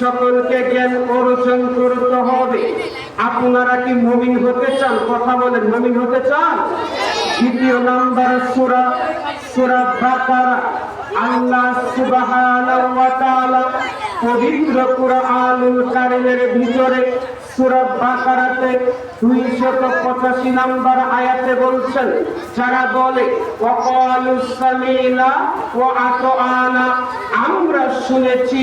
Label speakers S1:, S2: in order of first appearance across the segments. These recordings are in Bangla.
S1: সকলকে জ্ঞান অর্জন করতে হবে। আপনারা কি মমিন হতে চান? কথা বলেন, মমিন হতে চান? দ্বিতীয় নাম্বার সুরা সুরা বাকারা। আল্লাহ সুবহানাহু ওয়া তাআলা পবিত্র কুরআনুল কারীমের ভিতরে সুরা বাকারাতে 285 নাম্বার আয়াতে বলছেন, যারা বলে আমরা শুনেছি,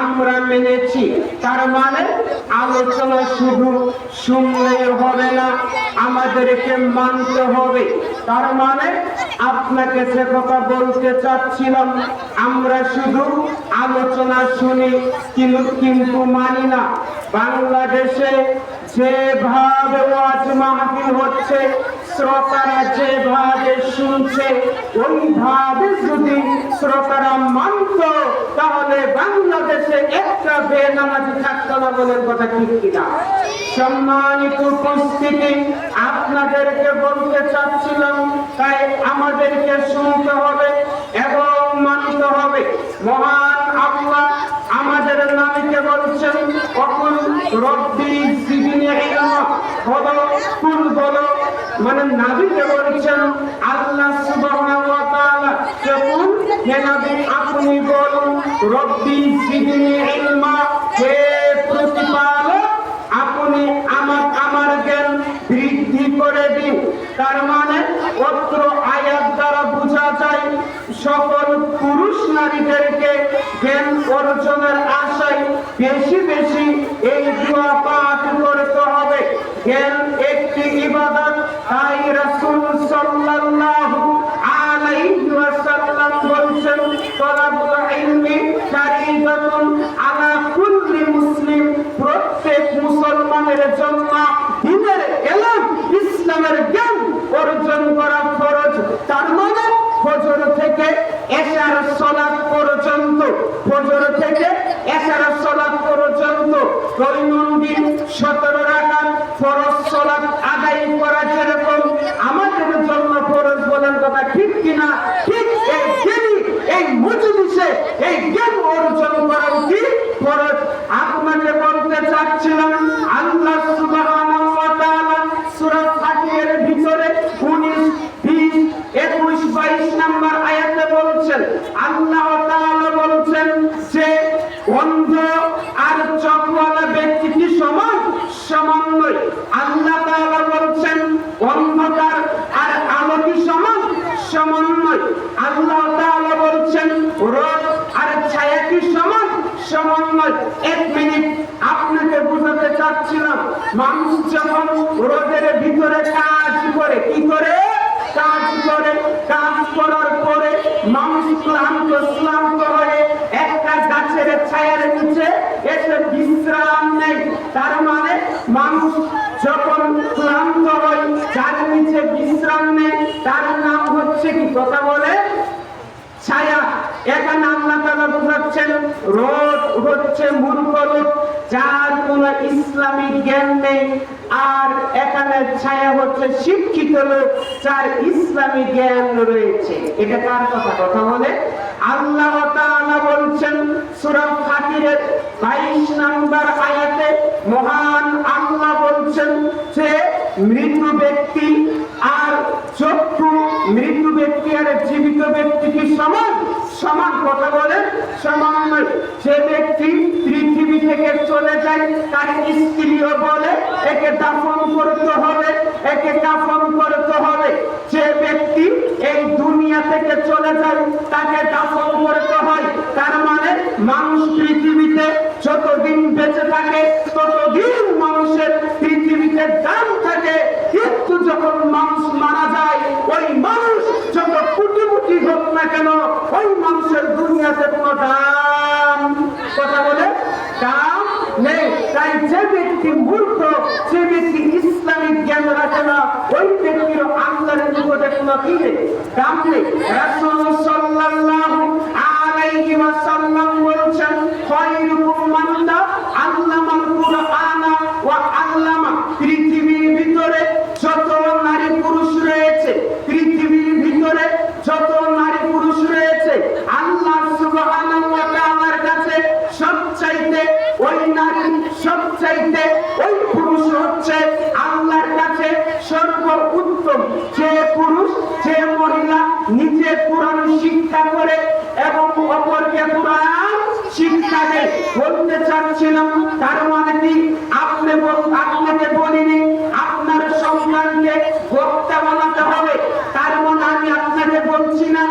S1: আমরা মেনেছি। তার মানে আলোচনা শুধু শুনলেই হবে না, আমাদেরকে মানতে হবে। তার মানে আপনাকে সে কথা বলতে চাচ্ছিলাম, আমরা শুধু আলোচনা শুনি, কিন্তু কিন্তু মানি না। বাংলাদেশে যেভাবে ওয়াজ মাহফিল হচ্ছে, শ্রোতারা যেভাবে শুনছে ওইভাবে যদি শ্রোতারা মানত, তাহলে বাংলাদেশে একটা বেনামাজি থাকতো না বলে কথা ঠিক কিনা? সম্মানিত উপস্থিতি, আপনাদেরকে বলতে চাচ্ছিলাম, তাই আমাদেরকে শুনতে হবে এবং মানতে হবে। মহান আল্লাহ আমাদের নামীকে বলছেন? কখন রব্বি বলো কুল বলো মানে নাবিকে বলছেন, আল্লাহ সুবহানাহু ওয়া তাআলা যখন হে নবী, আপনি বলুন, রব্বি জিদিনি ইলমা, হে প্রতিপালক, আপনি আমার আমার জ্ঞান বৃদ্ধি করে দিন। তার মানে অত্র আয়াত দ্বারা বোঝা যায়, সকল পুরুষ নারীদেরকে জ্ঞান অর্জনের আশায় বেশি বেশি এই দোয়া পাঠ করতে হবে জ্ঞান একটি ইবাদত তাই রাসূল সাল্লাল্লাহু আলাইহি ওয়াসাল্লাম বলছেন তলাবুল ইলমি ফারিদাতুন আলা কুল্লি মুসলিম প্রত্যেক মুসলমানের জন্য দিনের এলম ইসলামের জ্ঞান অর্জন করা ফরজ তার মানে ফজর থেকে এশার সালাত পর্যন্ত ফজর থেকে এশার সালাত পর্যন্ত দৈনন্দিন সতেরো রাকাত ফরজ সালাত আদায় করা যেরকম আমাদের জন্য ফরজ বলেন কথা ঠিক কিনা ঠিক এই জ্ঞানী এই মজলিসে এই জ্ঞান অর্জন করা উচিত ফরজ আপনাকে বলতে চাচ্ছিলাম আল্লাহ সুবহানাহু ওয়া তাআলা সূরা ফাতিহার ভিতরে 19 20 21 22 নাম্বার আয়াতে বলছেন, আল্লাহ বলছেন যে অন্ধ আর চোখওয়ালা ব্যক্তি কি সমান? সমান নয় আল্লাহ বলছেন, অন্ধকার আর আলো কি সমান? সমান নয় আল্লাহ বলছেন, রোদ আর ছায়া কি সমান? সমান নয় এক মিনিট, আপনাকে বোঝাতে চাচ্ছিলাম, মানুষ যখন রোদের ভিতরে কাজ করে, কি করে? কাজ করে, কাজ করার পরে মানুষ ক্লান্ত ক্লান্ত হয়ে একটা গাছের ছায়ার নিচে এসে বিশ্রাম নেই তার মানে মানুষ যখন ক্লান্ত হয়, যার নিচে বিশ্রাম নেই তার নাম হচ্ছে কি কথা বলে ছায়া এখানে আল্লাহ তাআলা বোঝাচ্ছেন, রোদ হচ্ছে মূর্খ লোক যার কোনো ইসলামিক জ্ঞান নেই, আর এখানে ছায়া হচ্ছে শিক্ষিত লোক, যার ইসলামিক জ্ঞান রয়েছে। এটা কার কথা? কথা বলে আল্লাহ তাআলা বলছেন, সূরা ফাতিরের 22 নম্বর আয়াতে মহান আল্লাহ বলছেন যে, মৃত ব্যক্তি আর চক্ষু মৃত ব্যক্তি আর জীবিত ব্যক্তি কি সমান কথা বলে সমান যে ব্যক্তি পৃথিবী থেকে চলে যায়, তার স্ত্রীও বলে, একে দাফন করতে হবে, একে কাফন করতে হবে। যে ব্যক্তি এই দুনিয়া থেকে চলে যায়, তাকে দাফন করতে হয়। তার মানে মানুষ পৃথিবীতে যতদিন বেঁচে থাকে, ততদিন মানুষের পৃথিবীতে দাম থাকে। কিন্তু যখন মানুষ মারা যায়, ওই মানুষ যত কোটি কোটি হোক না কেন, ওই মানুষের কোন দাম? কথা বলে, দাম নেই। তাই যে ব্যক্তি মূর্খ সে ব্যক্তি ইসলামিক জ্ঞান রাখে না, ওই ব্যক্তির আমদানি জীবনে কোনো কি নেই দাম নেই। সাল্লাল্লাহু আলাইহি ওয়াসাল্লাম মান আল্লামাল কুরআনা ওয়া আল্লামা পৃথিবীর ভিতরে যত নারী পুরুষ রয়েছে পৃথিবীর ভিতরে যত নারী পুরুষ রয়েছে আল্লাহ সুবহানাহু ওয়া তাআলার কাছে সবচাইতে ওই নারী সবচাইতে ওই পুরুষ হচ্ছে আল্লাহর কাছে সর্ব উত্তম যে পুরুষ, যে মহিলা নিজে কোরআন শিক্ষা করে এবং অপরকে কোরআন শিক্ষা দেয়, বলতে চাচ্ছিলাম, তার মানে কি? আপনি আপনাকে বলিনি আপনার সন্তানকে বক্তা বানাতে হবে তার মানে আমি আপনাকে বলছি না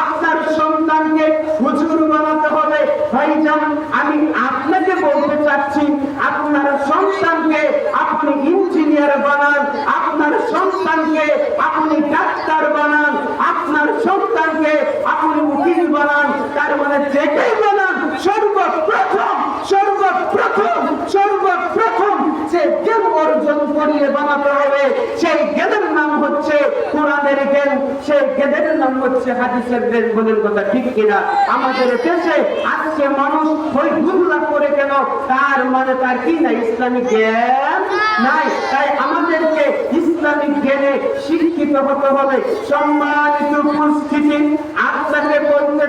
S1: আপনার সন্তানকে হুজুর বানাতে হবে ভাইজান আমি আপনাকে বলতে চাচ্ছি আপনার সন্তানকে আপনি ইঞ্জিনিয়ার বানান আপনার সন্তানকে আপনি ডাক্তার বানান আপনার সন্তানকে আপনি উকিল বানান তার মানে যেটাই বানান সর্বপ্রথম সর্বপ্রথম সর্বপ্রথম যে জ্ঞান অর্জন করিয়ে বানাতে হবে সেই জ্ঞানের নাম হচ্ছে কোরআনের জ্ঞান, সেই জ্ঞানের নাম হচ্ছে হাদিসের জ্ঞান বলেন কথা ঠিক কিনা? আমাদের দেশে আজকে মানুষ ওই গুল্লা করে কেন? তার মানে তার কি না ইসলামিক জ্ঞান নাই। তাই আমাদেরকে ইসলামিক জ্ঞানে শিক্ষিত হতে হবে। সম্মানিত উপস্থিতি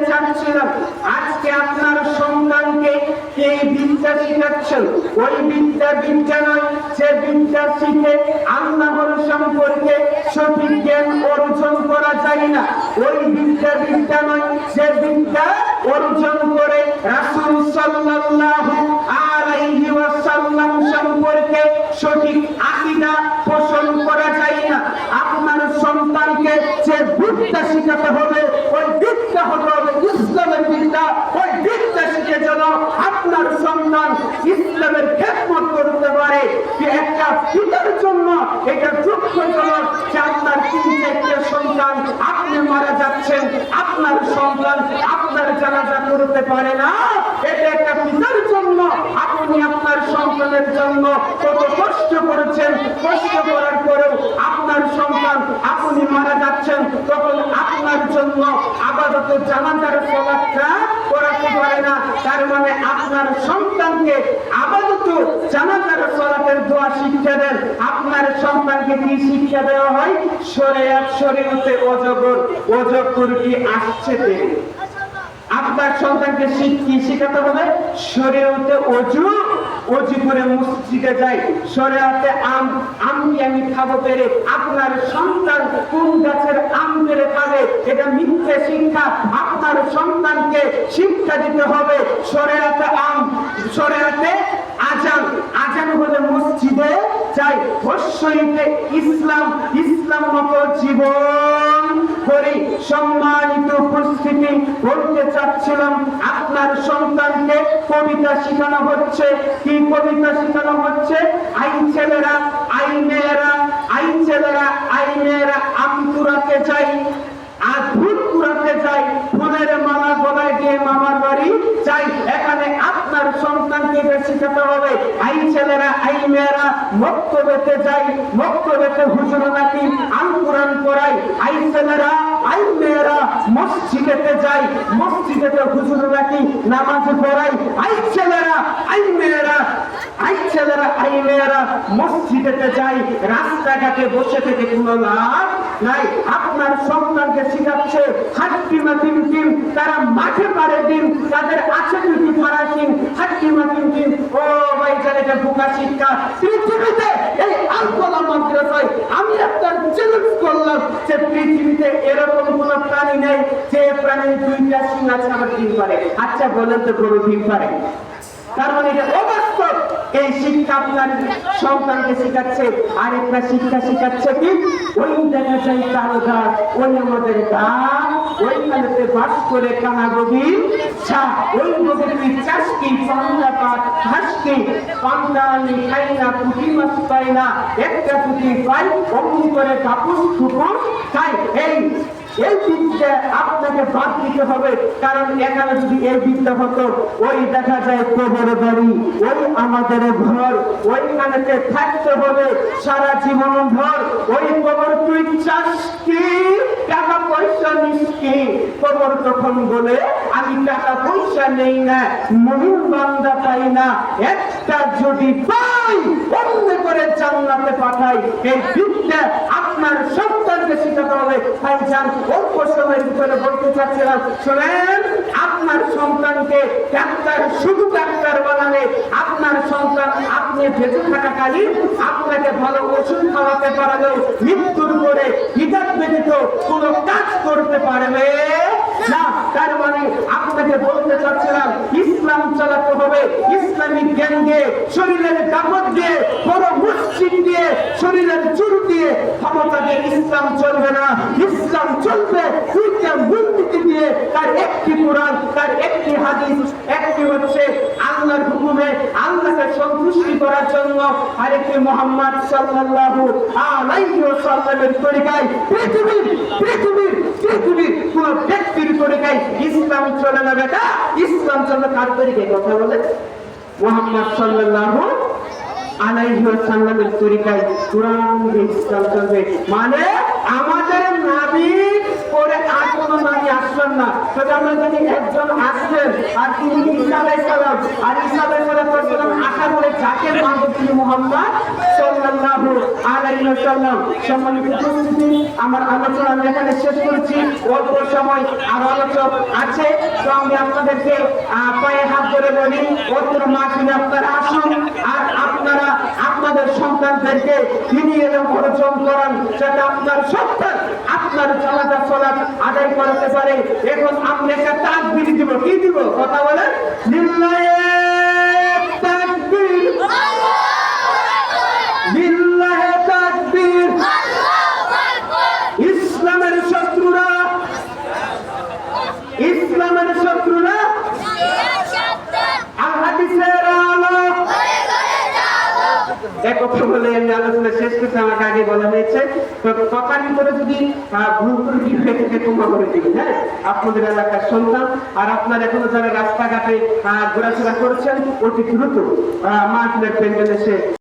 S1: চাচ্ছিলাম। আজকে আপনার সন্তানকে এই বিদ্যা শিখাচ্ছেন? ওই বিদ্যা বিদ্যা নয় বিদ্যা শিখে আল্লাহর সম্পর্কে সঠিক জ্ঞান অর্জন করা যায় না। ওই বিদ্যা বিদ্যা নয় বিদ্যা অর্জন করে সাল্লাল্লাহু আলাইহি ওয়াসাল্লাম সম্পর্কে সঠিক আকীদা পোষণ করা যায় না। আপনার সন্তানকে যে বিদ্যা শিখাতে হবে ওই বিদ্যা হতে হবে ইসলামের বিদ্যা ওই বিদ্যা শিখে যেন আপনার সন্তান ইসলামের খেদমত করতে পারে, যে একটা পিতার জন্য এটা দুঃখজনক যে আপনার তিন চারটে সন্তান, আপনি মারা যাচ্ছেন, আপনার সন্তান আপনার জানাজা করতে পারে না। এটা একটা পিতার জন্য, আপনি আপনার সন্তানের জন্য কত কষ্ট করেছেন, কষ্ট করার পরেও আপনার সন্তান আপনি মারা যাচ্ছেন, তখন আপনার জন্য আপাতত জানাজার সলাপটা করাতে পারে না তার মানে আপনার সন্তানকে আপাতত জানাজার সলাপের দোয়া শিক্ষা দেন। আপনার সন্তানকে কি শিক্ষা দেওয়া হয়? সরে এক হতে অজগর অজগর কি আসছে আপনার সন্তানকে কি শিখাতে হবে? শরীয়তে অজু মসজিদে যাই আম আম আমি খাব পেরে। আপনার সন্তান কোন গাছের আম পেরে এটা মিথ্যে শিক্ষা। আপনার সন্তানকে শিক্ষা দিতে হবে। শরীয়তে আম, শরীয়তে আজান। আজান হলে মসজিদে যাই। অবশ্যইতে ইসলাম ইসলাম মতো জীবন। করি সম্মানিত উপস্থিতি বলতে চাচ্ছিলাম, আপনার সন্তানকে কবিতা শেখানো হচ্ছে। কি কবিতা শেখানো হচ্ছে? আই ছেলেরা, আই মেয়েরা, আই ছেলেরা, আই মেয়েরা, আমি তুরাতে যাই, আর ভূত কুড়াতে যাই। ফুলের মালা গলায় দিয়ে মামার বাড়ি চাই এখানে আপনার সন্তানকে শেখাতে হবে। আই ছেলেরা মেয়েরা মক্তবেতে যাই মক্তবেতে হুজুর নাকি আল কোরআন পড়াই। আই ছেলেরা, আই মেয়েরা মসজিদেতে যাই, মসজিদেতে হুজুর নাকি নামাজ পড়াই। আই ছেলেরা, আই মেয়েরা, আই ছেলেরা, আই মেয়েরা মসজিদেতে যাই, রাস্তাঘাটে বসে থেকে কোনো লাভ নাই। আপনার সন্তানকে শিখাচ্ছে হাট্টিমা তিন তিন তারা মাঠে পারে দিন তাদের আছে জানে বোকা শিক্ষা পৃথিবীতে এই আলকোলা মাদ্রাসায় আমি আপনার চ্যালেঞ্জ করলাম যে পৃথিবীতে এরকম কোন প্রাণী নেই যে প্রাণীর দুইটা সিং আছে আমার ডিম পারে আচ্ছা বলেন তো গরু ডিম পারে তার মানে এটা অবাস্তব। এই শিক্ষা আপনার সন্তানকে শেখাচ্ছে, আরেকটা শিক্ষা শেখাচ্ছে কি? ওই দেখা যায় গাছ ওই আমাদের গাছ ওইখানেতে বাস করে কানা গভীর ছা, ওই গভীর চাষ কি পান্না পাট ঘাস কি পান্ডানি খাই না পুঁটি মাছ পাই না এই এই বিদ্যা আপনাকে বাদ দিতে হবে। কারণ এখানে যদি এই বিদ্যা হতো, ওই দেখা যায় কবর বাড়ি ওই আমাদের ঘর ওইখানেতে থাকতে হবে, সারা জীবন ভর ওই কবর তুই চাস কি টাকা পয়সা নিস কি কবর তখন বলে, আমি টাকা পয়সা নেই না মহিন বান্দা পাই না, একটা যদি পাই, অন্য করে জান্নাতে পাঠাই, এই বিদ্যা আপনার সন্তানকে শেখাতে হবে। তাই যান অল্প সময়ের ভিতরে বলতে চাচ্ছিলাম, শোনেন, আপনার সন্তানকে ডাক্তার, শুধু ডাক্তার বানালে আপনার সন্তান আপনি বেঁচে থাকাকালীন আপনাকে ভালো ওষুধ খাওয়াতে পারলেও মৃত্যুর পরে হিজাব ব্যতীত কোনো কাজ করতে পারবে না। তার মানে আপনাকে বলতে চাচ্ছিলাম, ইসলাম চালাতে হবে। ইসলামিক জ্ঞান দিয়ে, শরীরের কাপড় দিয়ে, বড় মসজিদ দিয়ে, শরীরের চুল দিয়ে ক্ষমতা দিয়ে ইসলাম চলবে না। ইসলাম চলবে মূর্তি দিয়ে তার একটি কোরআন, তার একটি হাদিস, একটি হচ্ছে আল্লাহর হুকুমে আল্লাহকে সন্তুষ্টি করার জন্য আরেকটি মোহাম্মদ সাল্লাল্লাহু আলাইহি ওয়াসাল্লামের তরিকায় পৃথিবীর পৃথিবীর পৃথিবীর কোন ব্যক্তির তরিকায় ইসলাম চলে না বেটা। ইসলাম চলে কার তরিকায়? কথা বলে। মোহাম্মদ সাল্লাল্লাহু আলাইহি ওয়াসাল্লামের তরিকায় কোরআন ইসলাম চলবে। মানে আমাদের নবী একজন আসবেন আর ঈসা আলাইহিস সালাম, আর ঈসা আলাইহিস সালাম আশা করে যাকে মানব তিনি মুহাম্মদ সাল্লাল্লাহু আমার আলোচনা আমি এখানে শেষ করেছি। অল্প সময় আর আলোচক আছে, তো আমি আপনাদেরকে পায়ে হাত ধরে বলি, অত্র মাসিনে আপনারা আসুন, আর আপনারা আপনাদের সন্তানদেরকে তিনি এবং অর্জন করান যাতে আপনার সন্তান আপনার চলাটা চলা আদায় করতে পারে। এখন আপনি একটা তাকবির দিব। কি দিব? কথা বলেন তাকবীর। ইসলামের শত্রুরা। ইসলামের শত্রুরা আল হাদিসের আলো এক কথা বলে আমি আলোচনা শেষ করছি, আমাকে আগে বলা হয়েছে। কথার ভিতরে যদি ভুল ত্রুটি হয়ে থাকে করে দিবি হ্যাঁ? আপনাদের এলাকার সন্তান, আর আপনার এখনও যারা রাস্তাঘাটে ঘোরাফেরা করছেন, অতি দ্রুত মাহফিলের প্যান্ডেল এসে